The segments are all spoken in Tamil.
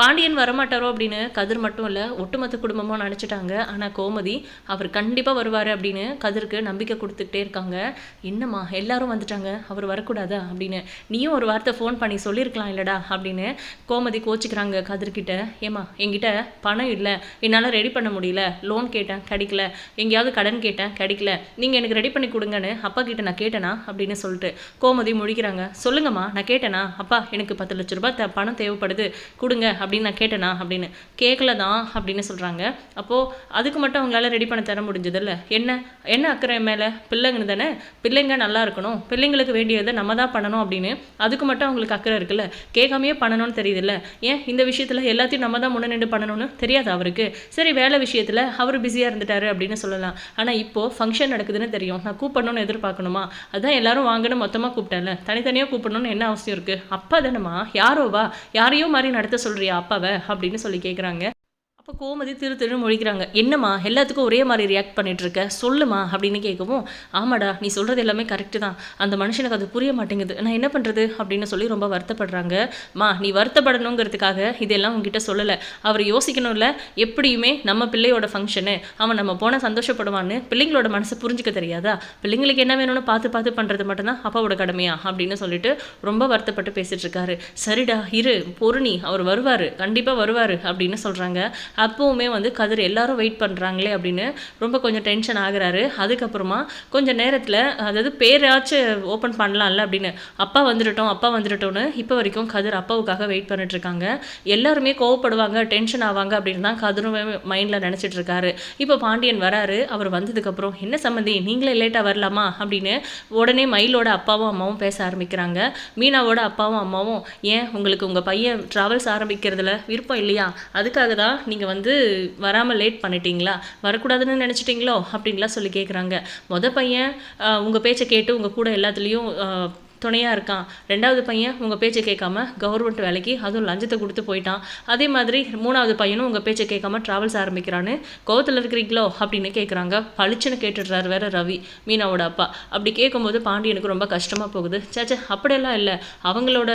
பாண்டியன் வரமாட்டாரோ அப்படின்னு கதிர் மட்டும் இல்லை ஒட்டுமொத்த குடும்பமும் நினச்சிட்டாங்க. ஆனால் கோமதி அவர் கண்டிப்பாக வருவார் அப்படின்னு கதிருக்கு நம்பிக்கை கொடுத்துக்கிட்டே இருக்காங்க. என்னம்மா எல்லாரும் வந்துட்டாங்க. அவர் வரக்கூடாதா? அப்படின்னு. நீயும் ஒரு வார்த்தை ஃபோன் பண்ணி சொல்லியிருக்கலாம் இல்லடா அப்படின்னு கோமதி கோச்சிக்கிறாங்க கதிர்கிட்ட. ஏம்மா என்கிட்ட பணம் இல்லை. என்னால் ரெடி பண்ண முடியல. லோன் கேட்டேன் கிடைக்கல. எங்கேயாவது கடன் கேட்டேன் கிடைக்கல. நீங்கள் எனக்கு ரெடி பண்ணி கொடுங்கன்னு அப்பா கிட்ட நான் கேட்டேனா? அப்படின்னு சொல்லிட்டு கோமதி முழிக்கிறாங்க. சொல்லுங்கம்மா நான் கேட்டேனா? அப்பா எனக்கு பத்து லட்ச ரூபாய் பணம் தேவைப்படுது. கொடுங்க அப்படின்னு நான் கேட்டேனா அப்படின்னு. கேட்கல தான் அப்படின்னு சொல்கிறாங்க அப்போது அதுக்கு மட்டும் அவங்களால ரெடி பண்ண தர முடிஞ்சதில்ல. என்ன? என்ன அக்கறை மேலே? பிள்ளைங்க தானே? பிள்ளைங்க நல்லா இருக்கணும். பிள்ளைங்களுக்கு வேண்டியதை நம்ம தான் பண்ணணும் அப்படின்னு அதுக்கு மட்டும் அவங்களுக்கு அக்கறை இருக்குல்ல. கேட்காமையே பண்ணணும்னு தெரியுதுல்ல. ஏன்? இந்த விஷயத்தில் எல்லாத்தையும் நம்ம தான் முன்ன நின்று பண்ணணும்னு தெரியாது அவருக்கு. சரி வேலை விஷயத்தில் அவர் பிஸியாக இருந்துட்டாரு அப்படின்னு சொல்லலாம். ஆனால் இப்போது ஃபங்க்ஷன் நடக்குதுன்னு தெரியும். நான் கூப்பிடணும்னு எதிர்பார்க்கணுமா? அதுதான் எல்லாரும் வாங்கன்னு மொத்தமாக கூப்பிட்டேன்ல. தனித்தனியாக கூப்பிடணும்னு என்ன அவசியம் இருக்குது அப்பா தானேம்மா. யாரோவா யாரையோ மாதிரி நடத்த சொல்கிறியா அப்பாவை அப்படின்னு சொல்லி கேட்குறாங்க அப்போ கோமதி திரு திரு முழிக்கிறாங்க. என்னம்மா எல்லாத்துக்கும் ஒரே மாதிரி ரியாக்ட் பண்ணிட்டு இருக்க சொல்லுமா அப்படின்னு கேட்கவும் ஆமாடா நீ சொல்கிறது எல்லாமே கரெக்டு தான். அந்த மனுஷனுக்கு அது புரிய மாட்டேங்குது. நான் என்ன பண்ணுறது அப்படின்னு சொல்லி ரொம்ப வருத்தப்படுறாங்க. மா நீ வருத்தப்படணுங்கிறதுக்காக இதெல்லாம் உங்ககிட்ட சொல்லலை. அவர் யோசிக்கணும்ல எப்படியுமே நம்ம பிள்ளையோட ஃபங்க்ஷனு அவன் நம்ம போனால் சந்தோஷப்படுவான்னு பிள்ளைங்களோட மனசை புரிஞ்சுக்க தெரியாதா? பிள்ளைங்களுக்கு என்ன வேணும்னு பார்த்து பார்த்து பண்ணுறது மட்டும்தான் அப்பாவோட கடமையா? அப்படின்னு சொல்லிட்டு ரொம்ப வருத்தப்பட்டு பேசிட்டு இருக்காரு சரிடா இரு பொருணி அவர் வருவார் கண்டிப்பாக வருவார் அப்படின்னு சொல்கிறாங்க அப்போவுமே வந்து கதிர் எல்லாரும் வெயிட் பண்ணுறாங்களே அப்படின்னு ரொம்ப கொஞ்சம் டென்ஷன் ஆகுறாரு. அதுக்கப்புறமா கொஞ்சம் நேரத்தில் அதாவது பேராச்சும் ஓப்பன் பண்ணலாம்ல அப்படின்னு அப்பா வந்துட்டோம் அப்பா வந்துடட்டும்னு இப்போ வரைக்கும் கதிர் அப்பாவுக்காக வெயிட் பண்ணிட்டுருக்காங்க எல்லாருமே கோவப்படுவாங்க டென்ஷன் ஆவாங்க அப்படின்னு தான் கதிரும் மைண்டில் நினச்சிட்டு இருக்காரு. இப்போ பாண்டியன் வராரு அவர் வந்ததுக்கப்புறம் என்ன சம்மந்தி நீங்களே லேட்டாக வரலாமா? அப்படின்னு உடனே மயிலோட அப்பாவும் அம்மாவும் பேச ஆரம்பிக்கிறாங்க. மீனாவோட அப்பாவும் அம்மாவும் ஏன் உங்களுக்கு உங்கள் பையன் ட்ராவல்ஸ் ஆரம்பிக்கிறதுல விருப்பம் இல்லையா? அதுக்காக தான் நீங்கள் நீங்கள் வந்து வராமல் லேட் பண்ணிட்டீங்களா? வரக்கூடாதுன்னு நினச்சிட்டிங்களோ? அப்படின்லாம் சொல்லி கேட்குறாங்க மொதல் பையன் உங்கள் பேச்சை கேட்டு உங்கள் கூட எல்லாத்துலேயும் துணையாக இருக்கான். ரெண்டாவது பையன் உங்கள் பேச்சை கேட்காம கவர்மெண்ட் வேலைக்கு அதுவும் லஞ்சத்தை கொடுத்து போயிட்டான். அதே மாதிரி மூணாவது பையனும் உங்கள் பேச்சை கேட்காம ட்ராவல்ஸ் ஆரம்பிக்கிறான்னு கோவத்தில் இருக்கிறீங்களோ? அப்படின்னு கேட்குறாங்க பளிச்சுன்னு கேட்டுடுறாரு வேற ரவி மீனாவோட அப்பா. அப்படி கேட்கும்போது பாண்டியனுக்கு ரொம்ப கஷ்டமாக போகுது. சேச்சே அப்படியெல்லாம் இல்லை. அவங்களோட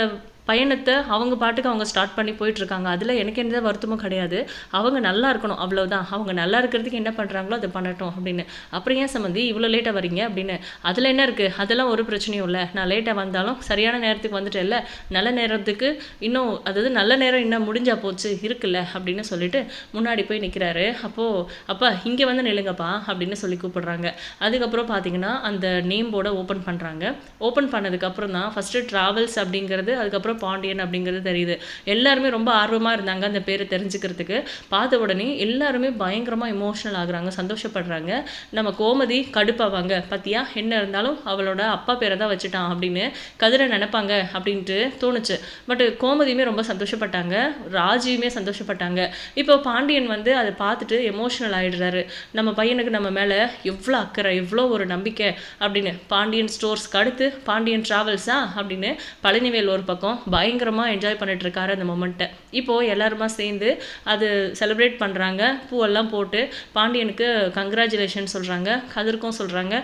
பயணத்தை அவங்க பாட்டுக்கு அவங்க ஸ்டார்ட் பண்ணி போயிட்டுருக்காங்க. அதில் எனக்கு எந்த வருத்தமும் கிடையாது. அவங்க நல்லா இருக்கணும் அவ்வளோதான் அவங்க நல்லா இருக்கிறதுக்கு என்ன பண்ணுறாங்களோ அதை பண்ணட்டும் அப்படின்னு. அப்புறம் ஏன் சம்மந்தி இவ்வளோ லேட்டாக வரீங்க அப்படின்னு. அதில் என்ன இருக்குது அதெல்லாம் ஒரு பிரச்சனையும் இல்லை. நான் லேட்டாக வந்தாலும் சரியான நேரத்துக்கு வந்துட்டேன்ல நல்ல நேரத்துக்கு இன்னும் அதாவது நல்ல நேரம் இன்னும் முடிஞ்சா போச்சு இருக்குல்ல அப்படின்னு சொல்லிட்டு முன்னாடி போய் நிற்கிறாரு அப்போது அப்பா இங்கே வந்து நில்லுங்கப்பா அப்படின்னு சொல்லி கூப்பிடுறாங்க. அதுக்கப்புறம் பார்த்தீங்கன்னா அந்த நேம் போர்டை ஓப்பன் பண்ணுறாங்க ஓப்பன் பண்ணதுக்கப்புறம் தான் ஃபஸ்ட்டு ட்ராவல்ஸ் அப்படிங்கிறது அதுக்கப்புறம் பாண்டியன் அப்படிங்கிறது தெரியுது. எல்லாருமே ரொம்ப ஆர்வமாக இருந்தாங்க அந்த பேரை தெரிஞ்சுக்கிறதுக்கு. பார்த்த உடனே எல்லாருமே பயங்கரமாக இமோஷனல் ஆகுறாங்க சந்தோஷப்படுறாங்க. நம்ம கோமதி கடுப்பாவாங்க. பார்த்தியா என்ன இருந்தாலும் அவளோட அப்பா பேரை தான் வச்சுட்டான் அப்படின்னு கதிரை நினைப்பாங்க அப்படின்ட்டு தோணுச்சு. பட் கோமதியுமே ரொம்ப சந்தோஷப்பட்டாங்க. ராஜியுமே சந்தோஷப்பட்டாங்க. இப்போ பாண்டியன் வந்து அதை பார்த்துட்டு எமோஷனல் ஆகிடுறாரு நம்ம பையனுக்கு நம்ம மேலே எவ்வளோ அக்கறை எவ்வளோ ஒரு நம்பிக்கை அப்படின்னு பாண்டியன் ஸ்டோர்ஸ்க்கு அடுத்து பாண்டியன் ட்ராவல்ஸா அப்படின்னு பழனிவேல் ஒரு பக்கம் பயங்கரமாக என்ஜாய் பண்ணிட்டு இருக்காரு அந்த மொமெண்ட்டை இப்போது எல்லாருமா சேர்ந்து அது செலிப்ரேட் பண்ணுறாங்க பூவெல்லாம் போட்டு பாண்டியனுக்கு கங்க்ராச்சுலேஷன் சொல்கிறாங்க கதிர்க்கும் சொல்கிறாங்க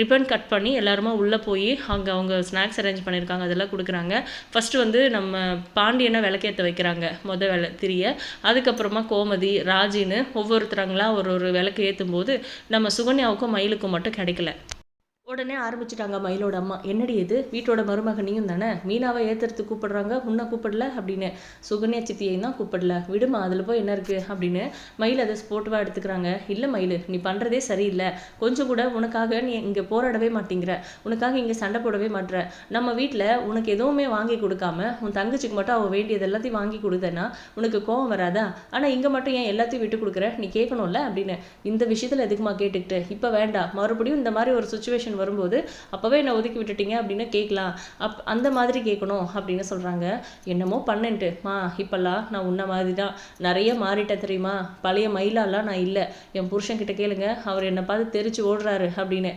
ரிப்பன் கட் பண்ணி எல்லாருமா உள்ளே போய் அங்கே அவங்க ஸ்நாக்ஸ் அரேஞ்ச் பண்ணியிருக்காங்க அதெல்லாம் கொடுக்குறாங்க. ஃபஸ்ட்டு வந்து நம்ம பாண்டியனை விளக்கேற்ற வைக்கிறாங்க. மொதல் விள திரிய. அதுக்கப்புறமா கோமதி ராஜின்னு ஒவ்வொருத்தரங்களா ஒரு ஒரு விளக்கு ஏற்றும் போது நம்ம சுகன்யாவுக்கும் மயிலுக்கும் மட்டும் கிடைக்கல. உடனே ஆரம்பிச்சிட்டாங்க மயிலோட அம்மா. என்னடி இது? வீட்டோட மருமகனையும் தானே? மீனாவை ஏத்துறதுக்கு கூப்பிடுறாங்க. உன்னை கூப்பிடல? அப்படின்னு. சுகன்யா சித்தியையும் தான் கூப்பிடல. விடுமா அதில் போய் என்ன இருக்குது அப்படின்னு. மயில் அதை ஸ்போர்ட்டிவாக எடுத்துக்கிறாங்க. இல்லை மயில் நீ பண்ணுறதே சரியில்லை. கொஞ்சம் கூட உனக்காக நீ இங்கே போராடவே மாட்டேங்கிற. உனக்காக இங்கே சண்டை போடவே மாட்ற. நம்ம வீட்டில் உனக்கு எதுவுமே வாங்கி கொடுக்காம உன் தங்கச்சிக்கு மட்டும் அவள் வேண்டியது எல்லாத்தையும் வாங்கி கொடுத்தேன்னா உனக்கு கோவம் வராதா? ஆனால் இங்கே மட்டும் ஏன் எல்லாத்தையும் விட்டு கொடுக்குற? நீ கேட்கணும்ல? அப்படின்னு. இந்த விஷயத்தில் எதுக்குமா கேட்டுக்கிட்டு? இப்போ வேண்டாம். மறுபடியும் இந்த மாதிரி ஒரு சுச்சுவேஷன் வரும்போது அப்போவே என்னை ஒதுக்கி விட்டுட்டீங்க அப்படின்னு கேட்கலாம். அப் அந்த மாதிரி கேட்கணும் அப்படின்னு சொல்கிறாங்க என்னமோ பண்ணுன்ட்டு. மா இப்போல்லாம் நான் உன்ன மாதிரி தான் நிறைய மாறிட்டேன் தெரியுமா? பழைய மயிலாலாம் நான் இல்லை. என் புருஷன்கிட்ட கேளுங்க. அவர் என்னை பார்த்து தெரிச்சு ஓடுறாரு அப்படின்னு.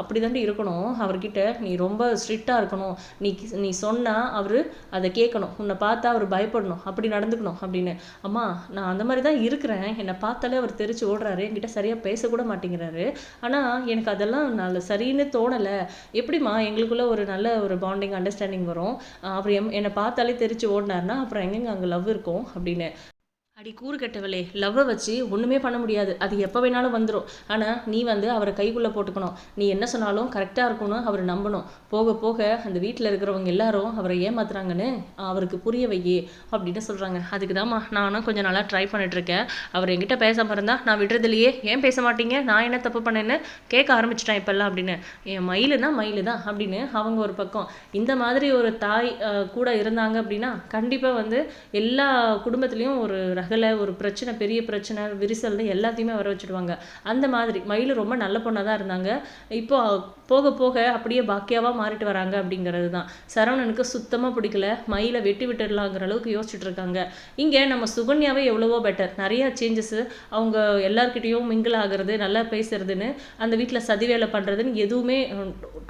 அப்படி தாண்டி இருக்கணும். அவர்கிட்ட நீ ரொம்ப ஸ்ட்ரிக்டாக இருக்கணும். நீ நீ சொன்னால் அவர் அதை கேட்கணும். உன்னை பார்த்தா அவர் பயப்படணும். அப்படி நடந்துக்கணும் அப்படின்னு. அம்மா நான் அந்த மாதிரி தான் இருக்கிறேன். என்னை பார்த்தாலே அவர் தெரிச்சு ஓடுறாரு. என்கிட்ட சரியாக பேசக்கூட மாட்டேங்கிறாரு. ஆனால் எனக்கு அதெல்லாம் நல்ல சரின்னு தோணலை. எப்படிம்மா எங்களுக்குள்ள ஒரு நல்ல ஒரு பாண்டிங் அண்டர்ஸ்டாண்டிங் வரும்? அப்புறம் எம் என்னை பார்த்தாலே தெரிச்சு ஓடினார்னா அப்புறம் எங்கெங்க அங்கே லவ் இருக்கும்? அப்படின்னு. அடி கூறு கெட்டவளே லவ்வை வச்சு ஒன்றுமே பண்ண முடியாது. அது எப்போ வேணாலும் வந்துடும் ஆனால் நீ வந்து அவரை கைக்குள்ளே போட்டுக்கணும். நீ என்ன சொன்னாலும் கரெக்டாக இருக்கணும் அவர் நம்பணும். போக போக அந்த வீட்டில் இருக்கிறவங்க எல்லாரும் அவரை ஏமாத்துறாங்கன்னு அவருக்கு புரிய வையே அப்படின்னு சொல்கிறாங்க அதுக்கு தான்மா நானும் கொஞ்சம் நல்லா ட்ரை பண்ணிட்டுருக்கேன். அவர் என்கிட்ட பேசாமல் இருந்தால் நான் விடுறதுலையே ஏன் பேச மாட்டீங்க? நான் என்ன தப்பு பண்ணேன்னு கேட்க ஆரம்பிச்சிட்டேன் இப்போல்லாம் அப்படின்னு. என் மயிலுனா மயில் தான் அப்படின்னு அவங்க ஒரு பக்கம். இந்த மாதிரி ஒரு தாய் கூட இருந்தாங்க அப்படின்னா கண்டிப்பாக வந்து எல்லா குடும்பத்துலேயும் ஒரு அகலை ஒரு பிரச்சனை பெரிய பிரச்சனை விரிசல்னு எல்லாத்தையுமே வர வச்சுடுவாங்க. அந்த மாதிரி மயில் ரொம்ப நல்ல பொண்ணாக தான் இருந்தாங்க. இப்போ போக போக அப்படியே பாக்கியாவாக மாறிட்டு வராங்க அப்படிங்கிறது தான். சரவணனுக்கு சுத்தமாக பிடிக்கல. மயிலை வெட்டி விட்டுடலாங்கிற அளவுக்கு யோசிச்சுட்டு இருக்காங்க. இங்கே நம்ம சுகன்யாவே எவ்வளவோ பெட்டர் நிறையா சேஞ்சஸ் அவங்க எல்லாருக்கிட்டேயும் மிங்கிள் ஆகிறது நல்லா பேசுறதுன்னு அந்த வீட்டில் சதி வேலை பண்ணுறதுன்னு எதுவுமே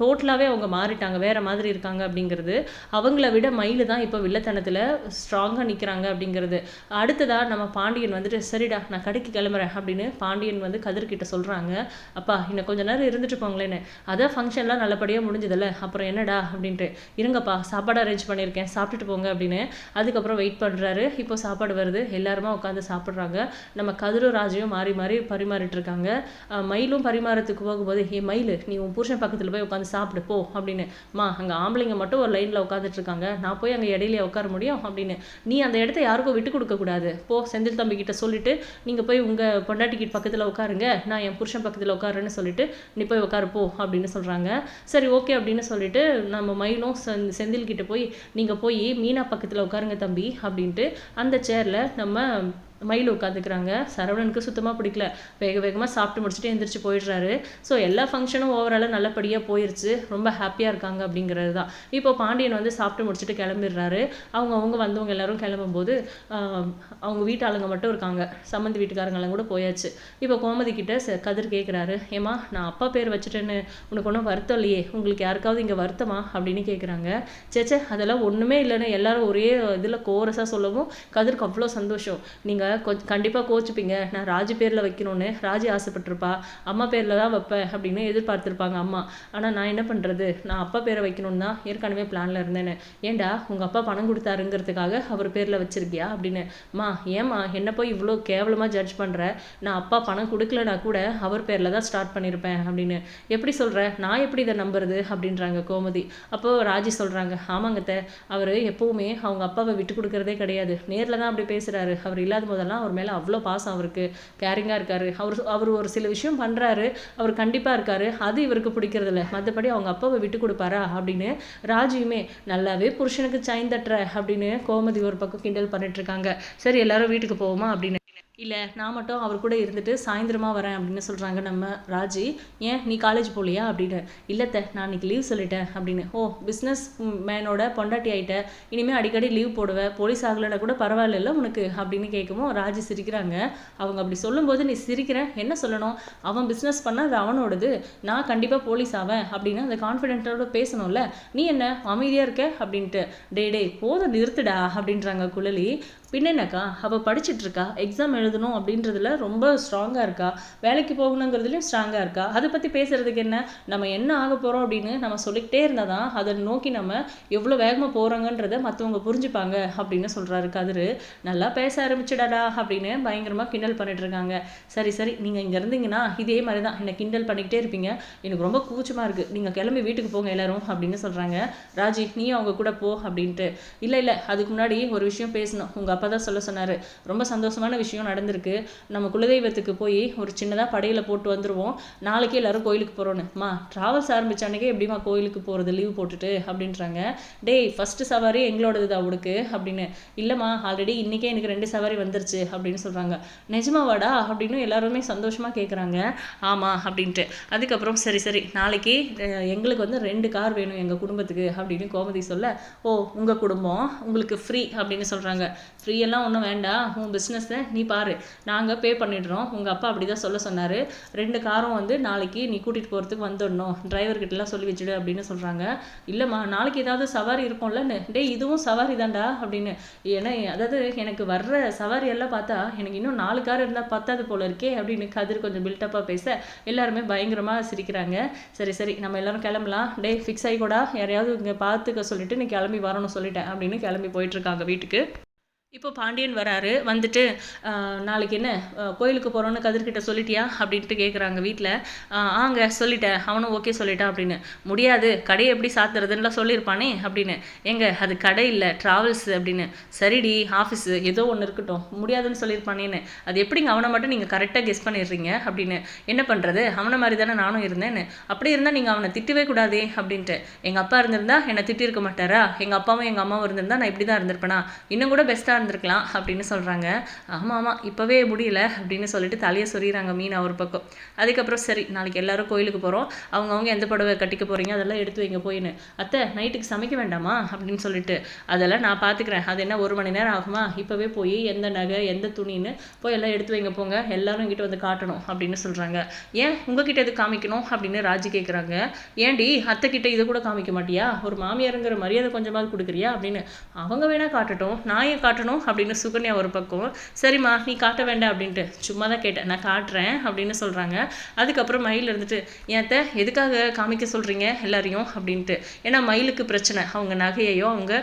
டோட்டலாகவே அவங்க மாறிட்டாங்க. வேற மாதிரி இருக்காங்க அப்படிங்கிறது. அவங்கள விட மயில் தான் இப்போ வில்லத்தனத்தில் ஸ்ட்ராங்காக நிற்கிறாங்க அப்படிங்கிறது. அடுத்ததாக நம்ம பாண்டியன் வந்துட்டு சரிடா நான் கடைக்கு கிளம்புறேன் அப்படின்னு பாண்டியன் வந்து கதிர்கிட்ட சொல்கிறாங்க அப்பா இன்னும் கொஞ்ச நேரம் இருந்துட்டு போங்களேன்னு. அதான் ஃபங்க்ஷன்லாம் நல்லபடியாக முடிஞ்சதில்ல. அப்புறம் என்னடா அப்படின்ட்டு. இருங்கப்பா சாப்பாடு அரேஞ்ச் பண்ணியிருக்கேன். சாப்பிட்டுட்டு போங்க அப்படின்னு அதுக்கப்புறம் வெயிட் பண்ணுறாரு இப்போ சாப்பாடு வருது. எல்லாருமா உட்காந்து சாப்பிட்றாங்க. நம்ம கதிரும் ராஜையும் மாறி மாறி பரிமாறிட்டு இருக்காங்க மயிலும் பரிமாறத்துக்கு போகும்போது ஏ மயில் நீ உன் புருஷன் பக்கத்தில் போய் உட்காந்து சாப்பிடு போ அப்படின்னு. மா அங்கே ஆம்பளைங்க மட்டும் ஒரு லைனில் உட்காந்துட்டு இருக்காங்க நான் போய் அங்கே இடையிலேயே உட்கார முடியும்? அப்படின்னு. நீ அந்த இடத்த யாருக்கும் விட்டு கொடுக்கக்கூடாது போ செந்தில் தம்பி கிட்ட சொல்லிட்டு நீங்கள் போய் உங்கள் பொண்டாட்டிக்கிட்ட பக்கத்தில் உட்காருங்க நான் என் புருஷன் பக்கத்தில் உட்காருன்னு சொல்லிட்டு நீ போய் உட்காரு போ அப்படின்னு சொல்கிறாங்க சரி ஓகே அப்படின்னு சொல்லிட்டு நம்ம மயிலும் செந்தில் கிட்ட போய் நீங்கள் போய் மீனா பக்கத்தில் உட்காருங்க தம்பி அப்படின்ட்டு அந்த சேரில் நம்ம மயில் உட்காந்துக்கிறாங்க. சரவணனுக்கு சுத்தமாக பிடிக்கல. வேக வேகமாக சாப்பிட்டு முடிச்சுட்டு எந்திரிச்சு போயிடுறாரு. ஸோ எல்லா ஃபங்க்ஷனும் ஓவராலாக நல்லபடியாக போயிடுச்சு ரொம்ப ஹாப்பியாக இருக்காங்க அப்படிங்கிறது தான். இப்போ பாண்டியன் வந்து சாப்பிட்டு முடிச்சுட்டு கிளம்பிடுறாரு. அவங்க அவங்க வந்தவங்க எல்லாரும் கிளம்பும்போது அவங்க வீட்டாளுங்க மட்டும் இருக்காங்க. சம்மந்தி வீட்டுக்காரங்களாம் கூட போயாச்சு. இப்போ கோமதி கிட்ட கதிர் கேட்குறாரு ஏமா நான் அப்பா பேர் வச்சுட்டேன்னு உனக்கு ஒன்றும் வருத்தம் இல்லையே? உங்களுக்கு யாருக்காவது இங்கே வருத்தமா? அப்படின்னு கேட்குறாங்க சேச்சே அதெல்லாம் ஒன்றுமே இல்லைன்னு எல்லாரும் ஒரே இதில் கோரஸாக சொல்லவும் கதிர்க்கு அவ்வளோ சந்தோஷம். நீங்கள் கொஞ்சம் கண்டிப்பாக கோச்சிப்பீங்க. நான் ராஜு பேரில் வைக்கணும்னு ராஜி ஆசைப்பட்டிருப்பா. அம்மா பேரில் தான் வைப்பேன் அப்படின்னு எதிர்பார்த்துருப்பாங்க அம்மா. ஆனால் நான் என்ன பண்ணுறது நான் அப்பா பேரை வைக்கணும்னு தான் ஏற்கனவே பிளானில் இருந்தேன்னு ஏண்டா உங்கள் அப்பா பணம் கொடுத்தாருங்கிறதுக்காக அவர் பேரில் வச்சிருக்கியா அப்படின்னு. மா ஏம்மா என்ன போய் இவ்வளோ கேவலமாக ஜட்ஜ் பண்ணுற நான் அப்பா பணம் கொடுக்கலனா கூட அவர் பேரில் தான் ஸ்டார்ட் பண்ணியிருப்பேன் அப்படின்னு. எப்படி சொல்கிற நான் எப்படி இதை நம்புறது? அப்படின்றாங்க கோமதி. அப்போது ராஜி சொல்கிறாங்க ஆமாங்கத்த அவர் எப்போவுமே அவங்க அப்பாவை விட்டு கொடுக்குறதே கிடையாது. நேரில் தான் அப்படி பேசுகிறாரு அவர் இல்லாத போது போதெல்லாம் அவர் மேலே அவ்வளோ பாசம் அவருக்கு கேரிங்காக இருக்கார். அவர் அவர் ஒரு சில விஷயம் பண்ணுறாரு அவர் கண்டிப்பாக இருக்கார். அது இவருக்கு பிடிக்கிறதில்ல. மற்றபடி அவங்க அப்பாவை விட்டு கொடுப்பாரா அப்படின்னு ராஜியுமே நல்லாவே புருஷனுக்கு சைன் தட்டுற அப்படின்னு கோமதி ஒரு பக்கம் கிண்டல் பண்ணிட்டு இருக்காங்க. சரி எல்லாரும் வீட்டுக்கு போவோமா அப்படின்னு இல்லை நான் மட்டும் அவர் கூட இருந்துட்டு சாயந்தரமாக வரேன் அப்படின்னு சொல்கிறாங்க நம்ம ராஜி. ஏன்? நீ காலேஜ் போகலையா? அப்படின்னு. இல்லைத்த நான் இன்னைக்கு லீவ் சொல்லிட்டேன் அப்படின்னு. ஓ பிஸ்னஸ் மேனோட பொண்டாட்டி ஆகிட்ட இனிமேல் அடிக்கடி லீவ் போடுவேன் போலீஸ் ஆகலைன்னா கூட பரவாயில்ல உனக்கு அப்படின்னு கேட்கவும் ராஜி சிரிக்கிறாங்க. அவங்க அப்படி சொல்லும்போது நீ சிரிக்கிறேன் என்ன சொல்லணும்? அவன் பிஸ்னஸ் பண்ணால் அது அவனோடது. நான் கண்டிப்பாக போலீஸ் ஆவேன். அப்படின்னு அந்த கான்ஃபிடென்ட்டோட பேசணும்ல. நீ என்ன? அமைதியாக இருக்க? அப்படின்ட்டு. டே டே போதும் நிறுத்துடா. அப்படின்றாங்க குழலி. பின்னென்னக்கா அவள் படிச்சுட்டு இருக்கா எக்ஸாம் எழுதணும் அப்படின்றதுல ரொம்ப ஸ்ட்ராங்காக இருக்கா? வேலைக்கு போகணுங்கிறதுலையும் ஸ்ட்ராங்காக இருக்கா? அதை பற்றி பேசுறதுக்கு என்ன? நம்ம என்ன ஆக போகிறோம் அப்படின்னு நம்ம சொல்லிக்கிட்டே இருந்தால் தான் அதை நோக்கி நம்ம எவ்வளோ வேகமாக போகிறோங்கன்றத மற்றவங்க புரிஞ்சுப்பாங்க அப்படின்னு சொல்கிறாரு கதிர். நல்லா பேச ஆரம்பிச்சிடாடா அப்படின்னு பயங்கரமாக கிண்டல் பண்ணிட்டு இருக்காங்க. சரி சரி நீங்கள் இங்கே இருந்தீங்கன்னா இதே மாதிரி தான் என்னை கிண்டல் பண்ணிக்கிட்டே இருப்பீங்க. எனக்கு ரொம்ப கூச்சமாக இருக்குது நீங்கள் கிளம்பி வீட்டுக்கு போங்க எல்லாரும் அப்படின்னு சொல்கிறாங்க ராஜி நீ அவங்க கூட போ அப்படின்ட்டு. இல்லை இல்லை அதுக்கு முன்னாடி ஒரு விஷயம் பேசணும். உங்கள் அப்பா தான் சொல்ல சொன்னார். ரொம்ப சந்தோஷமான விஷயம் நடந்திருக்கு. நம்ம குலதெய்வத்துக்கு போய் ஒரு சின்னதாக படையில் போட்டு வந்துடுவோம் நாளைக்கே எல்லாரும் கோயிலுக்கு போகிறோன்னு மா ட்ராவல்ஸ் ஆரம்பித்த அன்னைக்கே எப்படிம்மா கோயிலுக்கு போகிறது லீவ் போட்டுட்டு? அப்படின்றாங்க. டேய் ஃபஸ்ட்டு சவாரி எங்களோடது தான் அவளுக்கு அப்படின்னு. இல்லைம்மா ஆல்ரெடி இன்றைக்கே எனக்கு ரெண்டு சவாரி வந்துருச்சு அப்படின்னு சொல்கிறாங்க நிஜமாவாடா? அப்படின்னு எல்லாருமே சந்தோஷமாக கேட்குறாங்க ஆமாம் அப்படின்ட்டு. அதுக்கப்புறம் சரி சரி நாளைக்கு எங்களுக்கு வந்து ரெண்டு கார் வேணும் எங்கள் குடும்பத்துக்கு அப்படின்னு கோமதி சொல்ல. ஓ உங்கள் குடும்பம்? உங்களுக்கு ஃப்ரீ அப்படின்னு சொல்கிறாங்க ஃப்ரீ எல்லாம் ஒன்றும் வேண்டாம் உன் பிஸ்னஸை நீ பாரு. நாங்கள் பே பண்ணிடுறோம். உங்கள் அப்பா அப்படி தான் சொல்ல சொன்னார். ரெண்டு காரும் வந்து நாளைக்கு நீ கூட்டிகிட்டு போகிறதுக்கு வந்துடணும். டிரைவர்கிட்டலாம் சொல்லி வச்சுடு அப்படின்னு சொல்கிறாங்க இல்லைம்மா நாளைக்கு ஏதாவது சவாரி இருக்கும்லன்னு டேய் இதுவும் சவாரி தான்டா அப்படின்னு. ஏன்னா அதாவது எனக்கு வர்ற சவாரி எல்லாம் பார்த்தா எனக்கு இன்னும் நாலு கார் இருந்தால் பத்தாது போல இருக்கே அப்படின்னு கதிர் கொஞ்சம் பில்டப்பாக பேச எல்லாருமே பயங்கரமாக சிரிக்கிறாங்க. சரி சரி நம்ம எல்லாரும் கிளம்பலாம். டேய் ஃபிக்ஸ் ஆகிக்கூடா யாரையாவது இங்கே பார்த்துக்க சொல்லிட்டு நீ கிளம்பி வரணும் சொல்லிட்டேன் அப்படின்னு கிளம்பி போயிட்டுருக்காங்க வீட்டுக்கு. இப்போ பாண்டியன் வராரு வந்துட்டு நாளைக்கு என்ன? கோயிலுக்கு போகிறோன்னு கதிர்கிட்ட சொல்லிட்டியா? அப்படின்ட்டு கேட்குறாங்க வீட்டில் ஆங்க சொல்லிட்டேன். அவனும் ஓகே சொல்லிட்டான் அப்படின்னு. முடியாது. கடையை எப்படி சாத்துறதுன்னுலாம் சொல்லியிருப்பானே அப்படின்னு. ஏங்க அது கடை இல்லை ட்ராவல்ஸ் அப்படின்னு. சரிடி ஆஃபீஸு ஏதோ ஒன்று இருக்கட்டும். முடியாதுன்னு சொல்லியிருப்பானேன்னு. அது எப்படிங்க அவனை மட்டும் நீங்கள் கரெக்டாக கெஸ் பண்ணிடுறீங்க? அப்படின்னு. என்ன பண்ணுறது அவனை மாதிரி தானே நானும் இருந்தேன்னு. அப்படி இருந்தால் நீங்கள் அவனை திட்டவே கூடாதே அப்படின்ட்டு. எங்கள் அப்பா இருந்திருந்தா என்னை திட்டிருக்க மாட்டாரா? எங்கள் அப்பாவும் எங்கள் அம்மாவும் இருந்திருந்தா நான் இப்படி தான் இருந்திருப்பேனா? இன்னும் கூட பெஸ்ட்டாக இருந்திருக்கலாம் அப்படின்னு சொல்கிறாங்க ஆமாம் ஆமாம் இப்போவே முடியல அப்படின்னு சொல்லிட்டு தலையை சொல்லிடுறாங்க மீனா ஒரு பக்கம். அதுக்கப்புறம் சரி நாளைக்கு எல்லாரும் கோயிலுக்கு போகிறோம் அவங்கவுங்க எந்த புடவை கட்டிக்க போகிறீங்க அதெல்லாம் எடுத்து வைங்க போயின்னு. அத்தை நைட்டுக்கு சமைக்க வேண்டாமா? அப்படின்னு சொல்லிட்டு. அதெல்லாம் நான் பார்த்துக்கிறேன் அது என்ன ஒரு மணி நேரம் ஆகுமா? இப்போவே போய் எந்த நகை எந்த துணின்னு போய் எல்லாம் எடுத்து வைங்க போங்க. எல்லாரும் கிட்ட வந்து காட்டணும் அப்படின்னு சொல்கிறாங்க ஏன் உங்ககிட்ட எது காமிக்கணும் அப்படின்னு ராஜி கேட்குறாங்க ஏன்டி அத்தை கிட்ட இதை கூட காமிக்க மாட்டியா? ஒரு மாமியாருங்கிற மரியாதை கொஞ்சமாவது கொடுக்குறியா அப்படின்னு. அவங்க வேணா காட்டட்டும். நான் ஏன் காட்டணும்? அப்படின்னு சுகன்யா ஒரு பக்கம். சரிம்மா நீ காட்ட வேண்டாம் அப்படின்ட்டு. சும்மா தான் கேட்டேன். நான் காட்டுறேன் அப்படின்னு சொல்கிறாங்க அதுக்கப்புறம் மயில் இருந்துட்டு ஏத்த எதுக்காக காமிக்க சொல்கிறீங்க எல்லாரையும்? அப்படின்ட்டு. ஏன்னா மயிலுக்கு பிரச்சனை. அவங்க நகையையோ அவங்க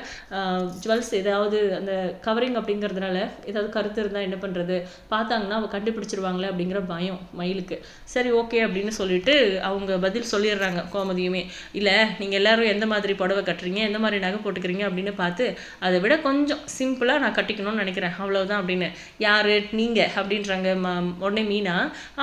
ஜுவல்ஸ் ஏதாவது அந்த கவரிங் அப்படிங்கிறதுனால ஏதாவது கருத்து இருந்தால் என்ன பண்ணுறது பார்த்தாங்கன்னா அவள் கண்டுபிடிச்சிருவாங்களே அப்படிங்கிற பயம் மயிலுக்கு. சரி ஓகே அப்படின்னு சொல்லிட்டு அவங்க பதில் சொல்லிடுறாங்க கோமதியுமே. இல்லை நீங்கள் எல்லாரும் எந்த மாதிரி புடவை கட்டுறீங்க? எந்த மாதிரி நகை போட்டுக்கிறீங்க? அப்படின்னு பார்த்து அதை விட கொஞ்சம் சிம்பிளாக நான் கட்டிக்கணும்னு நினைக்கிறேன். அவ்வளோதான் அப்படின்னு. யார்? நீங்கள் அப்படின்றாங்க ம உடனே மீனா.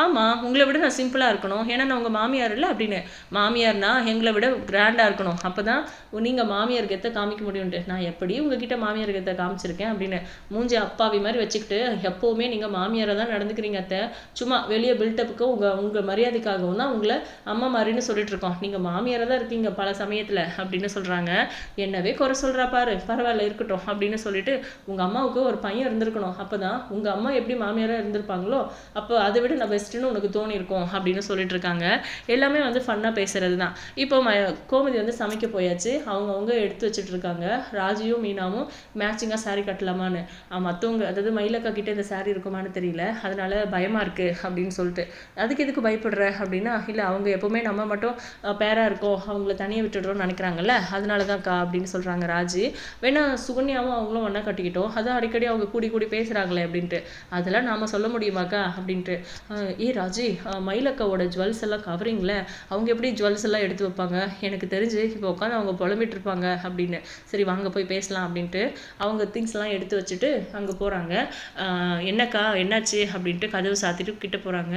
ஆமாம் உங்களை விட நான் சிம்பிளாக இருக்கணும். ஏன்னா நான் உங்கள் மாமியார் இல்லை அப்படின்னு. மாமியார்னா எங்களை விட கிராண்டாக இருக்கணும். அப்போ தான் நீங்கள் மாமியார் கெத்தை காமிக்க முடியும்ட்டு நான் எப்படி உங்ககிட்ட மாமியார் கெத்தை காமிச்சிருக்கேன் அப்படின்னு. மூஞ்சி அப்பாவி மாதிரி வச்சுக்கிட்டு எப்போவுமே நீங்கள் மாமியாரை தான் நடந்துக்கிறீங்க அத்தை. சும்மா வெளியே பில்டப்புக்கு உங்கள் உங்கள் மரியாதைக்காகவும் தான் உங்களை அம்மா மாதிரின்னு சொல்லிட்டு இருக்கோம். நீங்கள் மாமியாரை தான் இருக்கீங்க பல சமயத்தில் அப்படின்னு சொல்கிறாங்க என்னவே குறை சொல்கிறா பாரு. பரவாயில்ல இருக்கட்டும் அப்படின்னு சொல்லிட்டு உங்கள் அம்மாவுக்கு ஒரு பையன் இருந்திருக்கணும். அப்போ தான் உங்கள் அம்மா எப்படி மாமியாராக இருந்திருப்பாங்களோ அப்போ அதை விட நான் பெஸ்ட்டுன்னு உனக்கு தோணியிருக்கும் அப்படின்னு சொல்லிட்டு இருக்காங்க. எல்லாமே வந்து ஃபன்னாக பேசுகிறது தான் இப்போ ம கோமதி வந்து சமைக்க போயாச்சு. அவங்கவுங்க எடுத்து வச்சுட்டு இருக்காங்க. ராஜியும் மீனாவும் மேட்சிங்காக சாரி கட்டலாமான்னு. மற்றவங்க அதாவது மயிலக்கா கிட்டே இந்த சாரி இருக்குமான்னு தெரியல. அதனால பயமாக இருக்குது அப்படின்னு சொல்லிட்டு. அதுக்கு எதுக்கு பயப்படுற அப்படின்னா இல்லை அவங்க எப்போவுமே நம்ம மட்டும் பேராக இருக்கோம். அவங்கள தனியாக விட்டுடுறோம்னு நினைக்கிறாங்கல்ல. அதனால தான்க்கா அப்படின்னு சொல்கிறாங்க ராஜி. வேணா சுகன்யாவும் அவங்களும் ஒன்றா கட்டிக்கிட்டோம். அதான் அடிக்கடி அவங்க கூடி கூடி பேசுகிறாங்களே அப்படின்ட்டு. அதெல்லாம் நாம் சொல்ல முடியுமாக்கா? அப்படின்ட்டு. ஏ ராஜி மயிலக்காவோட ஜுவல்ஸ் எல்லாம் கவரிங்கில் அவங்க எப்படி ஜுவல்ஸ் எல்லாம் எடுத்து வைப்பாங்க? எனக்கு தெரிஞ்சு இப்போ உட்காந்து அவங்க புலம்பிட்டு இருப்பாங்க அப்படின்னு. சரி வாங்க போய் பேசலாம் அப்படின்ட்டு அவங்க திங்ஸ் எல்லாம் எடுத்து வச்சுட்டு அங்கே போகிறாங்க என்னக்கா? என்னாச்சு? அப்படின்ட்டு கதவை சாத்திட்டு கிட்ட போகிறாங்க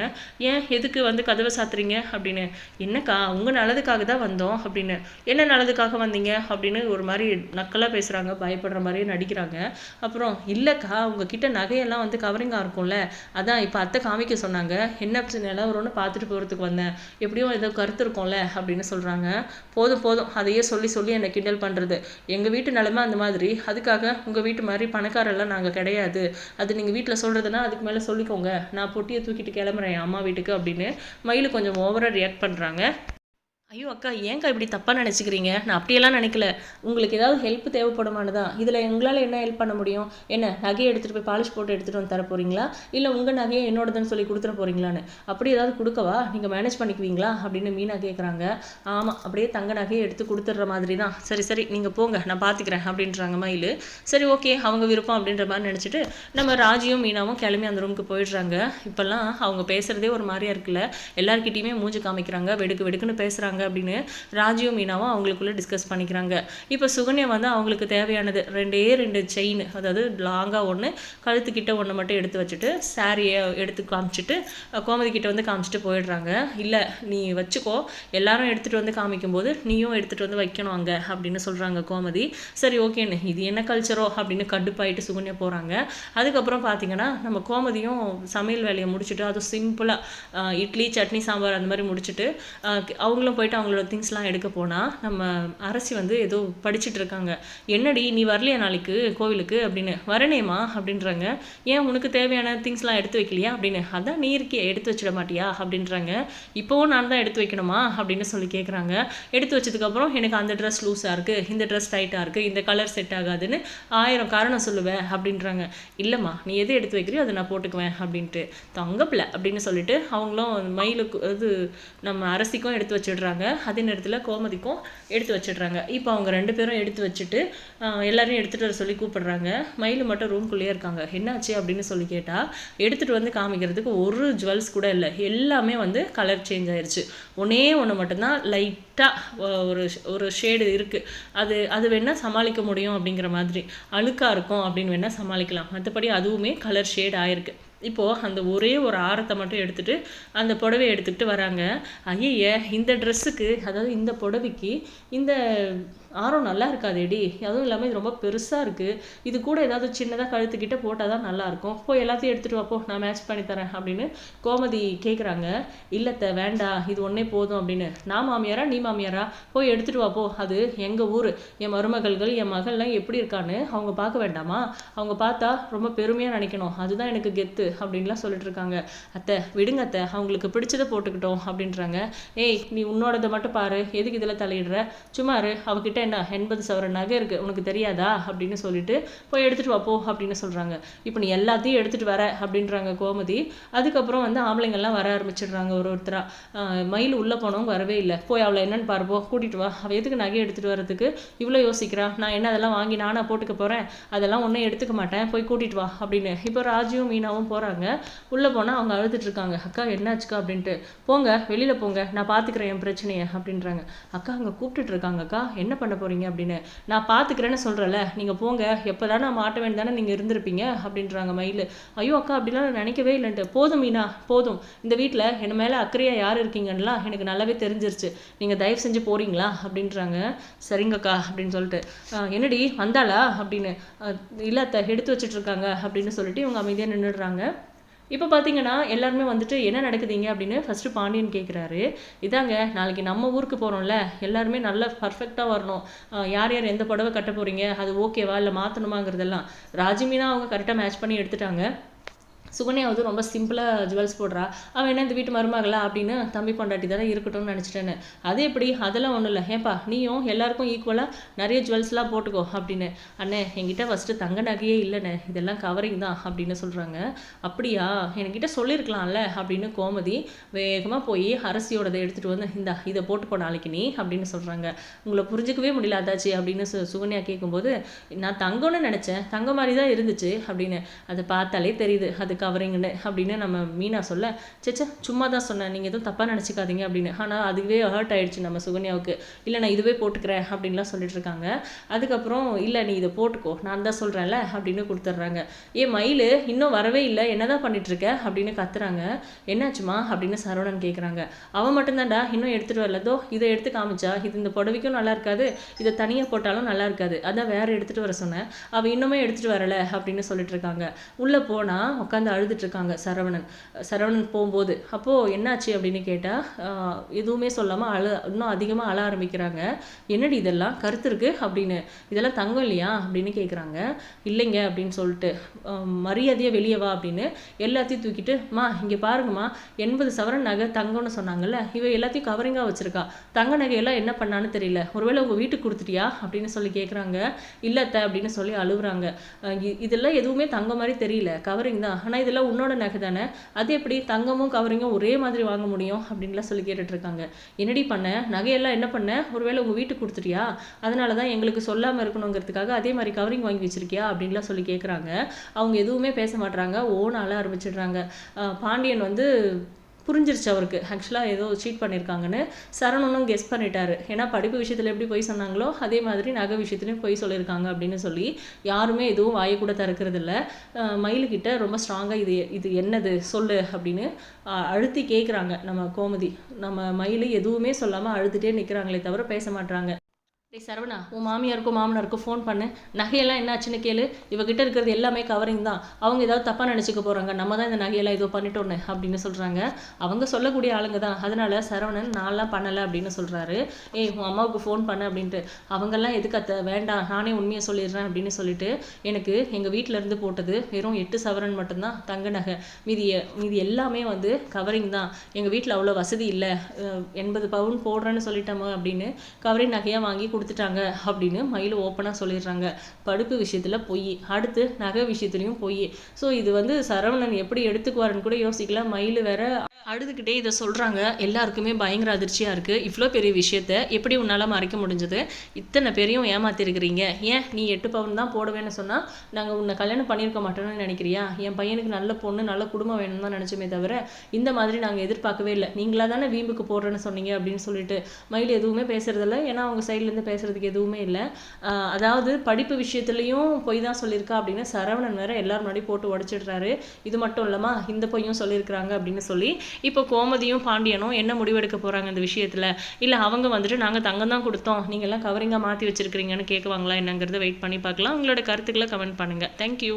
ஏன்? எதுக்கு வந்து கதவை சாத்துறீங்க? அப்படின்னு. என்னக்கா? உங்கள் நல்லதுக்காக தான் வந்தோம் அப்படின்னு. என்ன நல்லதுக்காக வந்தீங்க? அப்படின்னு ஒரு மாதிரி நக்கலாக பேசுகிறாங்க பயப்படுற மாதிரியே நடிக்கிறாங்க. அப்புறம் இல்லைக்கா உங்ககிட்ட நகையெல்லாம் வந்து கவரிங்காக இருக்கும்ல அதான் இப்போ அத்தை காமிக்க சொன்னாங்க என்ன நிலவரம்னு பார்த்துட்டு போகிறதுக்கு வந்தேன் எப்படியும் ஏதோ கருத்து இருக்கும்ல அப்படின்னு சொல்கிறாங்க போதும் போதும் அதையே சொல்லி சொல்லி என்னை கிண்டல் பண்ணுறது எங்கள் வீட்டு நிலமை அந்த மாதிரி. அதுக்காக உங்கள் வீட்டு மாதிரி பணக்காரெல்லாம் நாங்கள் கிடையாது. அது நீங்கள் வீட்டில் சொல்கிறதுனா அதுக்கு மேலே சொல்லிக்கோங்க. நான் பொட்டியை தூக்கிட்டு கிளம்புறேன் என் அம்மா வீட்டுக்கு அப்படின்னு மயில் கொஞ்சம் ஓவராக ரியாக்ட் பண்ணுறாங்க ஐயோ அக்கா ஏங்க்கா இப்படி தப்பாக நினச்சிக்கிறீங்க? நான் அப்படியெல்லாம் நினைக்கல. உங்களுக்கு ஏதாவது ஹெல்ப் தேவைப்படுமானதா? இதில் எங்களால் என்ன ஹெல்ப் பண்ண முடியும்? என்ன நகையை எடுத்துகிட்டு போய் பாலிஷ் போட்டு எடுத்துகிட்டு வந்து தர போகிறீங்களா இல்லை உங்கள் நகையை என்னோடதுன்னு சொல்லி கொடுத்துட போகிறீங்களான்னு அப்படி ஏதாவது கொடுக்கவா? நீங்கள் மேனேஜ் பண்ணிக்குவீங்களா? அப்படின்னு மீனா கேட்குறாங்க ஆமாம் அப்படியே தங்க நகையை எடுத்து கொடுத்துட்ற மாதிரி தான் சரி சரி நீங்கள் போங்க நான் பார்த்துக்கிறேன் அப்படின்றாங்க மயில். சரி ஓகே அவங்க விருப்பம் அப்படின்ற மாதிரி நினச்சிட்டு நம்ம ராஜியும் மீனாவும் கிளம்பி அந்த ரூமுக்கு போயிடுறாங்க. இப்போல்லாம் அவங்க பேசுகிறதே ஒரு மாதிரியாக இருக்குல்ல? எல்லாருக்கிட்டேயுமே மூஞ்சி காமிக்கிறாங்க வெடுக்கு வெடுக்குன்னு பேசுகிறாங்க பண்ணுறாங்க அப்படின்னு ராஜியும் மீனாவும் அவங்களுக்குள்ளே டிஸ்கஸ் பண்ணிக்கிறாங்க. இப்போ சுகன்யா வந்து அவங்களுக்கு தேவையானது ரெண்டே ரெண்டு செயின் அதாவது லாங்காக ஒன்று கழுத்துக்கிட்ட ஒன்று மட்டும் எடுத்து வச்சுட்டு சாரியை எடுத்து காமிச்சிட்டு கோமதி கிட்ட வந்து காமிச்சிட்டு போயிடுறாங்க. இல்லை நீ வச்சுக்கோ. எல்லாரும் எடுத்துகிட்டு வந்து காமிக்கும்போது நீயும் எடுத்துகிட்டு வந்து வைக்கணும் அங்கே அப்படின்னு சொல்கிறாங்க கோமதி. சரி ஓகேன்னு இது என்ன கல்ச்சரோ அப்படின்னு கடுப்பாயிட்டு சுகன்யா போகிறாங்க அதுக்கப்புறம் பார்த்தீங்கன்னா நம்ம கோமதியும் சமையல் வேலையை முடிச்சுட்டு அதுவும் சிம்பிளாக இட்லி சட்னி சாம்பார் அந்த மாதிரி முடிச்சுட்டு அவங்களும் போயிட்டு அவங்களோட திங்ஸ்லாம் எடுக்க போனால் நம்ம அரசி வந்து ஏதோ படிச்சுட்டு இருக்காங்க. என்னடி நீ வரலையா நாளைக்கு கோவிலுக்கு அப்படின்னு. வரனேம்மா அப்படின்றாங்க. ஏன் உனக்கு தேவையான திங்ஸ்லாம் எடுத்து வைக்கலையா அப்படின்னு. அதான் நீ இருக்கியே எடுத்து வச்சிட மாட்டியா அப்படின்றாங்க. இப்போவும் நான் தான் எடுத்து வைக்கணுமா அப்படின்னு சொல்லி கேட்குறாங்க எடுத்து வச்சதுக்கப்புறம் எனக்கு அந்த ட்ரெஸ் லூஸாக இருக்குது இந்த ட்ரெஸ் டைட்டாக இருக்குது இந்த கலர் செட் ஆகாதுன்னு ஆயிரம் காரணம் சொல்லுவேன் அப்படின்றாங்க. இல்லைம்மா நீ எது எடுத்து வைக்கிறியோ அதை நான் போட்டுக்குவேன் அப்படின்ட்டு. தங்கப்பில்ல அப்படின்னு சொல்லிட்டு அவங்களும் மயிலுக்கு இது நம்ம அரசிக்கும் எடுத்து வச்சிடுறாங்க. அதே நேரத்தில் கோமதிக்கும் எடுத்து வச்சிடுறாங்க. இப்போ அவங்க ரெண்டு பேரும் எடுத்து வச்சுட்டு எல்லாரையும் எடுத்துகிட்டு வர சொல்லி கூப்பிடுறாங்க. மயில் மட்டும் ரூம்குள்ளேயே இருக்காங்க. என்னாச்சு? அப்படின்னு சொல்லி கேட்டால் எடுத்துகிட்டு வந்து காமிக்கிறதுக்கு ஒரு ஜுவல்ஸ் கூட இல்லை. எல்லாமே வந்து கலர் சேஞ்ச் ஆயிடுச்சு ஒன்றே ஒன்று மட்டும்தான் லைட்டாக ஒரு ஒரு ஷேடு இருக்குது அது அது வேணால் சமாளிக்க முடியும் அப்படிங்கிற மாதிரி. அழுக்காக இருக்கும் அப்படின்னு வேணால் சமாளிக்கலாம். மற்றபடி அதுவுமே கலர் ஷேட் ஆயிருக்கு. இப்போது அந்த ஒரே ஒரு ஆரத்தை மட்டும் எடுத்துகிட்டு அந்த புடவையை எடுத்துக்கிட்டு வராங்க. ஐய இந்த ட்ரெஸ்ஸுக்கு அதாவது இந்த புடவைக்கு இந்த ஆரம் நல்லா இருக்காதேடி. அதுவும் இல்லாமல் இது ரொம்ப பெருசாக இருக்குது இது கூட ஏதாவது சின்னதாக கழுத்துக்கிட்ட போட்டால் தான் நல்லாயிருக்கும் போய் எல்லாத்தையும் எடுத்துகிட்டு வாப்போ நான் மேட்ச் பண்ணி தரேன் அப்படின்னு கோமதி கேட்குறாங்க இல்லத்த வேண்டாம் இது ஒன்றே போதும் அப்படின்னு. நான் மாமியாரா நீ மாமியாரா? போய் எடுத்துகிட்டு வாப்போ அது எங்கள் ஊர். என் மருமகள்கள் என் மகள்லாம் எப்படி இருக்கான்னு அவங்க பார்க்க வேண்டாமா? அவங்க பார்த்தா ரொம்ப பெருமையாக நினைக்கணும். அதுதான் எனக்கு கெத்து. அப்படின்லாம் சொல்லிட்டு இருக்காங்க அத்தை விடுங்க அத்தை அவங்களுக்கு பிடிச்சதை போட்டுக்கிட்டோம் அப்படின்றாங்க. ஏய் நீ உன்னோடதை மட்டும் பாரு எதுக்கு இதில் தலையிடுற? சும்மா அவகிட்ட என்ன எண்பது சவர நகை இருக்கு உனக்கு தெரியாதா? அப்படின்னு சொல்லிட்டு போய் எடுத்துட்டு வா போ அப்படின்னு சொல்றாங்க. இப்போ நீ எல்லாத்தையும் எடுத்துட்டு வர அப்படின்றாங்க கோமதி. அதுக்கப்புறம் வந்து ஆம்பளைங்கள்லாம் வர ஆரம்பிச்சிடுறாங்க ஒரு ஒருத்தரா. ஆஹ் மயில் உள்ள போனவங்க வரவே இல்லை. போய் அவளை என்னன்னு பாருப்போ கூட்டிட்டு வா. அவ எதுக்கு நகை எடுத்துட்டு வர்றதுக்கு இவ்வளோ யோசிக்கிறா? நான் என்ன அதெல்லாம் வாங்கி நானா போட்டுக்க போறேன்? அதெல்லாம் ஒன்றும் எடுத்துக்க மாட்டேன். போய் கூட்டிட்டு வா அப்படின்னு. இப்போ ராஜுவும் மீனாவும் போறாங்க. உள்ளே போனால் அவங்க அழுதுட்ருக்காங்க அக்கா என்னாச்சுக்கா? அப்படின்ட்டு. போங்க வெளியில் போங்க. நான் பார்த்துக்கிறேன் என் பிரச்சனையை. அப்படின்றாங்க. அக்கா அங்கே கூப்பிட்டுட்ருக்காங்க அக்கா என்ன பண்ண போகிறீங்க அப்படின்னு. நான் பார்த்துக்கிறேன்னு சொல்கிறேன்ல நீங்கள் போங்க. எப்பதான் நான் மாட்ட வேண்டானே நீங்கள் இருந்திருப்பீங்க? அப்படின்றாங்க மயில். ஐயோ அக்கா அப்படிலாம் நான் நினைக்கவே இல்லைன்ட்டு. போதும் மீனா. போதும். இந்த வீட்டில் என் மேலே அக்கறையாக யார் இருக்கீங்கன்னுலாம் எனக்கு நல்லாவே தெரிஞ்சிருச்சு. நீங்கள் தயவு செஞ்சு போறீங்களா? அப்படின்றாங்க. சரிங்கக்கா. அப்படின்னு சொல்லிட்டு. என்னடி? வந்தாளா? அப்படின்னு. இல்லை எடுத்து வச்சிட்டு இருக்காங்க. அப்படின்னு சொல்லிட்டு இவங்க அமைதியாக நின்றுடுறாங்க இப்போ பார்த்தீங்கன்னா எல்லாருமே வந்துட்டு என்ன நடக்குதுங்க அப்படின்னு ஃபஸ்ட்டு பாண்டியன் கேட்குறாரு இதாங்க நாளைக்கு நம்ம ஊருக்கு போகிறோம்ல எல்லாருமே நல்லா பர்ஃபெக்டாக வரணும். யார் யார் எந்த புடவை கட்ட போகிறீங்க அது ஓகேவா இல்லை மாற்றணுமாங்கிறதெல்லாம் ராஜிமீனா அவங்க கரெக்டாக மேட்ச் பண்ணி எடுத்துட்டாங்க. சுகன்யா வந்து ரொம்ப சிம்பிளாக ஜுவல்ஸ் போடுறா. அவன் என்ன இந்த வீட்டு மருமகளா அப்படின்னு தம்பி பொண்டாட்டி தானே இருக்கட்டும்னு நினச்சிட்டேன்னு. அது எப்படி? அதெல்லாம் ஒன்றும் இல்லை. ஏப்பா நீயும் எல்லாருக்கும் ஈக்குவலாக நிறைய ஜுவல்ஸ்லாம் போட்டுக்கோ அப்படின்னு. அண்ணே என்கிட்ட ஃபஸ்ட்டு தங்க நகையே இல்லைண்ணே. இதெல்லாம் கவரிங் தான் அப்படின்னு சொல்கிறாங்க அப்படியா? என்கிட்ட சொல்லியிருக்கலாம்ல அப்படின்னு கோமதி வேகமாக போய் அரசியோடதை எடுத்துகிட்டு வந்து இந்தா இதை போட்டுக்கோ நாளைக்கு நீ அப்படின்னு சொல்கிறாங்க உங்களை புரிஞ்சுக்கவே முடியல அதாச்சி அப்படின்னு சு சுகன்யா கேட்கும்போது நான் தங்கம்னு நினச்சேன். தங்க மாதிரி தான் இருந்துச்சு அப்படின்னு. அதை பார்த்தாலே தெரியுது. அது கவரிங்னு அப்படின்னு நம்ம மீனா சொல்ல சேச்சே சும்மா தான் சொன்னேன் நீங்கள் எதுவும் தப்பாக நினச்சிக்காதீங்க அப்படின்னு. ஆனால் அதுவே ஹர்ட் ஆயிடுச்சு நம்ம சுகன்யாவுக்கு. இல்லை நான் இதுவே போட்டுக்கிறேன் அப்படின்லாம் சொல்லிட்டு இருக்காங்க. அதுக்கப்புறம் இல்லை நீ இதை போட்டுக்கோ நான் தான் சொல்கிறேன்ல அப்படின்னு கொடுத்துட்றாங்க. ஏ மயில் இன்னும் வரவே இல்லை என்னதான் பண்ணிட்டு இருக்க அப்படின்னு கத்துறாங்க. என்னாச்சுமா? அப்படின்னு சரவணன் கேட்குறாங்க அவன் மட்டும்தான்டா இன்னும் எடுத்துகிட்டு வரலதோ இதை எடுத்து காமிச்சா இது இந்த புடவைக்கும் நல்லா இருக்காது இதை தனியாக போட்டாலும் நல்லா இருக்காது. அதான் வேற எடுத்துகிட்டு வர சொன்னேன். அவள் இன்னுமே எடுத்துகிட்டு வரல அப்படின்னு சொல்லிட்டு இருக்காங்க. உள்ளே போனால் உட்காந்து அழுதுட்டு இருக்காங்க சரவணன். சரவணன் போகும்போது அப்போது என்னாச்சு? அப்படின்னு கேட்டால் எதுவுமே சொல்லாமல் அழ இன்னும் அதிகமாக அழ ஆரம்பிக்கிறாங்க. என்னடி இதெல்லாம்? கருத்து இருக்கு? அப்படின்னு. இதெல்லாம் தங்கம் இல்லையா? அப்படின்னு கேட்குறாங்க இல்லைங்க அப்படின்னு சொல்லிட்டு மரியாதையாக வெளியே வா அப்படின்னு எல்லாத்தையும் தூக்கிட்டு மா இங்கே பாருங்கம்மா. எண்பது சவரன் நகை தங்கம்னு சொன்னாங்கல்ல இவ எல்லாத்தையும் கவரிங்காக வச்சுருக்கா. தங்க நகையெல்லாம் என்ன பண்ணான்னு தெரியல. ஒருவேளை உங்கள் வீட்டுக்கு கொடுத்துட்டியா? அப்படின்னு சொல்லி கேட்குறாங்க இல்லத்த அப்படின்னு சொல்லி அழுகுறாங்க இதெல்லாம் எதுவுமே தங்க மாதிரி தெரியல. கவரிங் தான். ஆனால் இதெல்லாம் உன்னோட நகை தானே? அது எப்படி? தங்கமும் கவரிங்கும் ஒரே மாதிரி வாங்க முடியும் அப்படின்லாம் சொல்லி கேட்டுட்ருக்காங்க. என்னடி பண்ண? நகையெல்லாம் என்ன பண்ண? ஒருவேளை உங்கள் வீட்டுக்கு கொடுத்துட்டியா? அதனால தான் எங்களுக்கு சொல்லாமல் இருக்கணுங்கிறதுக்காக அதே மாதிரி கவரிங் வாங்கி வச்சிருக்கியா? அப்படின்லாம் சொல்லி கேட்குறாங்க அவங்க எதுவுமே பேச மாட்றாங்க. ஓன ஆரம்பிச்சிடுறாங்க. பாண்டியன் வந்து புரிஞ்சிருச்சு அவருக்கு. ஆக்சுவலாக ஏதோ சீட் பண்ணியிருக்காங்கன்னு சரவணனும் கெஸ் பண்ணிட்டாரு. ஏன்னா படிப்பு விஷயத்தில் எப்படி போய் சொன்னாங்களோ அதே மாதிரி நகை விஷயத்துலையும் போய் சொல்லியிருக்காங்க அப்படின்னு சொல்லி யாருமே எதுவும் வாயை கூட திறக்கிறதில்ல. மயிலுக்கிட்ட ரொம்ப ஸ்ட்ராங்காக இது இது என்னது சொல்லு அப்படின்னு அழுத்தி கேட்குறாங்க நம்ம கோமதி. நம்ம மயில் எதுவுமே சொல்லாமல் அழுதுகிட்டே நிற்கிறாங்களே தவிர பேச மாட்டாங்க டே சரவணா உன் மாமியாருக்கும் மாமனாருக்கும் ஃபோன் பண்ணு. நகையெல்லாம் என்னாச்சுன்னு கேளு. இவகிட்ட இருக்கிறது எல்லாமே கவரிங் தான். அவங்க ஏதாவது தப்பாக நினச்சிக்க போகிறாங்க நம்ம தான் இந்த நகையெல்லாம் ஏதோ பண்ணிட்டோன்னு அப்படின்னு சொல்கிறாங்க அவங்க சொல்லக்கூடிய ஆளுங்க தான். அதனால சரவணன் நான்லாம் பண்ணலை அப்படின்னு சொல்கிறாரு ஏய் உன் அம்மாவுக்கு ஃபோன் பண்ணு அப்படின்ட்டு. அவங்கெல்லாம் எதுக்கு அத்த? வேண்டாம் நானே உண்மையை சொல்லிடுறேன் அப்படின்னு சொல்லிட்டு எனக்கு எங்கள் வீட்டிலேருந்து போட்டது வெறும் எட்டு சவரன் மட்டும்தான் தங்க நகை. மீதி மீதி எல்லாமே வந்து கவரிங் தான். எங்கள் வீட்டில் அவ்வளோ வசதி இல்லை. எண்பது பவுன் போடுறேன்னு சொல்லிட்டோமோ அப்படின்னு கவரிங் நகையாக வாங்கி கொடுத்துட்டாங்க அப்படின்னு மயில் ஓப்பனாக சொல்லிடுறாங்க. படுப்பு விஷயத்தில் பொய். அடுத்து நகை விஷயத்துலையும் பொய். ஸோ இது வந்து சரவணன் எப்படி எடுத்துக்குவாருன்னு கூட யோசிக்கல. மயில் வேற அழுதுகிட்டே இதை சொல்கிறாங்க எல்லாருக்குமே பயங்கர அதிர்ச்சியாக இருக்குது இவ்வளோ பெரிய விஷயத்த எப்படி உன்னால் மறைக்க முடிஞ்சது? இத்தனை பேரையும் ஏமாத்திருக்கிறீங்க. ஏன்? நீ எட்டு பவுன் தான் போடுவேன்னு சொன்னால் நாங்கள் உன்னை கல்யாணம் பண்ணியிருக்க மாட்டோம்னு நினைக்கிறியா? என் பையனுக்கு நல்ல பொண்ணு நல்ல குடும்பம் வேணும் தான் நினச்சோமே தவிர இந்த மாதிரி நாங்கள் எதிர்பார்க்கவே இல்லை. நீங்களாக தானே வீம்புக்கு போடுறேன்னு சொன்னீங்க அப்படின்னு சொல்லிட்டு மயில் எதுவுமே பேசுறதில்ல. ஏன்னா அவங்க சைட்லேருந்து பேசுறதுக்கு எதுவுமே இல்லை. அதாவது படிப்பு விஷயத்துலையும் பொய் தான் சொல்லியிருக்கா அப்படின்னு சரவணன் வேற எல்லாரும் முன்னாடி போட்டு உடச்சிடுறாரு. இது மட்டும் இல்லாமல் இந்த பொய்யும் சொல்லியிருக்கிறாங்க அப்படின்னு சொல்லி இப்போ கோமதியும் பாண்டியனும் என்ன முடிவெடுக்க போகிறாங்க இந்த விஷயத்தில்? இல்லை அவங்க வந்துட்டு நாங்கள் தங்கம் தான் கொடுத்தோம் நீங்கள்லாம் கவரிங்காக மாற்றி வச்சுருக்கிறீங்கன்னு கேட்குவாங்களா என்னங்கிறத வெயிட் பண்ணி பார்க்கலாம். உங்களோட கருத்துக்களை கமெண்ட் பண்ணுங்கள் தேங்க்யூ